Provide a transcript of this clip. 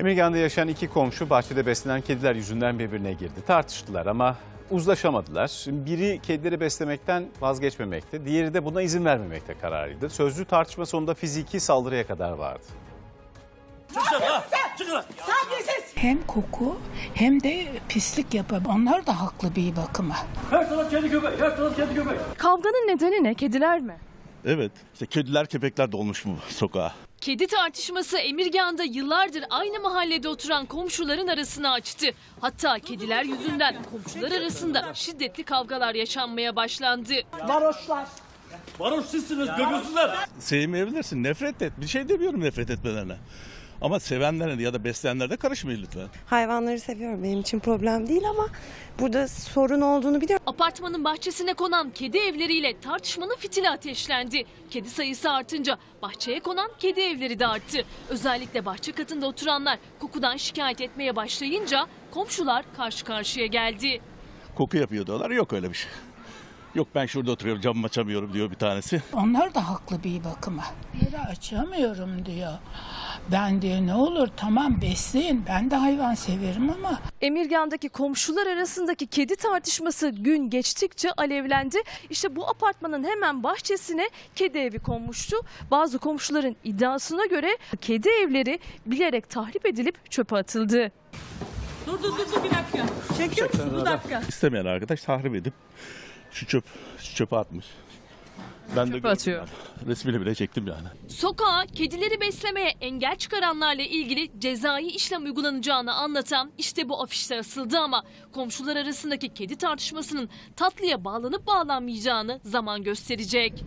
Emirgan'da yaşayan iki komşu bahçede beslenen kediler yüzünden birbirine girdi. Tartıştılar ama uzlaşamadılar. Biri kedileri beslemekten vazgeçmemekte, diğeri de buna izin vermemekte kararlıydı. Sözlü tartışma sonunda fiziki saldırıya kadar vardı. Hem koku hem de pislik yapar. Onlar da haklı bir bakıma. Her taraf kedi köpek, her taraf kedi köpek. Kavganın nedeni ne? Kediler mi? Evet. İşte kediler köpekler dolmuş bu sokağa. Kedi tartışması Emirgan'da yıllardır aynı mahallede oturan komşuların arasını açtı. Hatta kediler yüzünden komşular arasında şiddetli kavgalar yaşanmaya başlandı. Varoş sizsiniz. Sevmeyebilirsin. Nefret et. Bir şey demiyorum nefret etmelerine. Ama sevenlerine ya da besleyenlere de karışmayın lütfen. Hayvanları seviyorum. Benim için problem değil ama burada sorun olduğunu biliyorum. Apartmanın bahçesine konan kedi evleriyle tartışmanın fitili ateşlendi. Kedi sayısı artınca bahçeye konan kedi evleri de arttı. Özellikle bahçe katında oturanlar kokudan şikayet etmeye başlayınca komşular karşı karşıya geldi. Koku yapıyor diyorlar. Yok öyle bir şey. Yok ben şurada oturuyorum camımı açamıyorum diyor bir tanesi. Onlar da haklı bir bakıma. Yeri açamıyorum diyor. Ben diyor ne olur tamam besleyin. Ben de hayvan severim ama Emirgan'daki komşular arasındaki kedi tartışması gün geçtikçe alevlendi. İşte bu apartmanın hemen bahçesine kedi evi konmuştu. Bazı komşuların iddiasına göre kedi evleri bilerek tahrip edilip çöpe atıldı. İstemeyen arkadaş tahrip edip şu çöp şu çöpe atmış. Ben de gördüm atıyor. yani. Resmini bile çektim yani. Sokağa kedileri beslemeye engel çıkaranlarla ilgili cezai işlem uygulanacağını anlatan işte bu afişte asıldı ama komşular arasındaki kedi tartışmasının tatlıya bağlanıp bağlanmayacağını zaman gösterecek.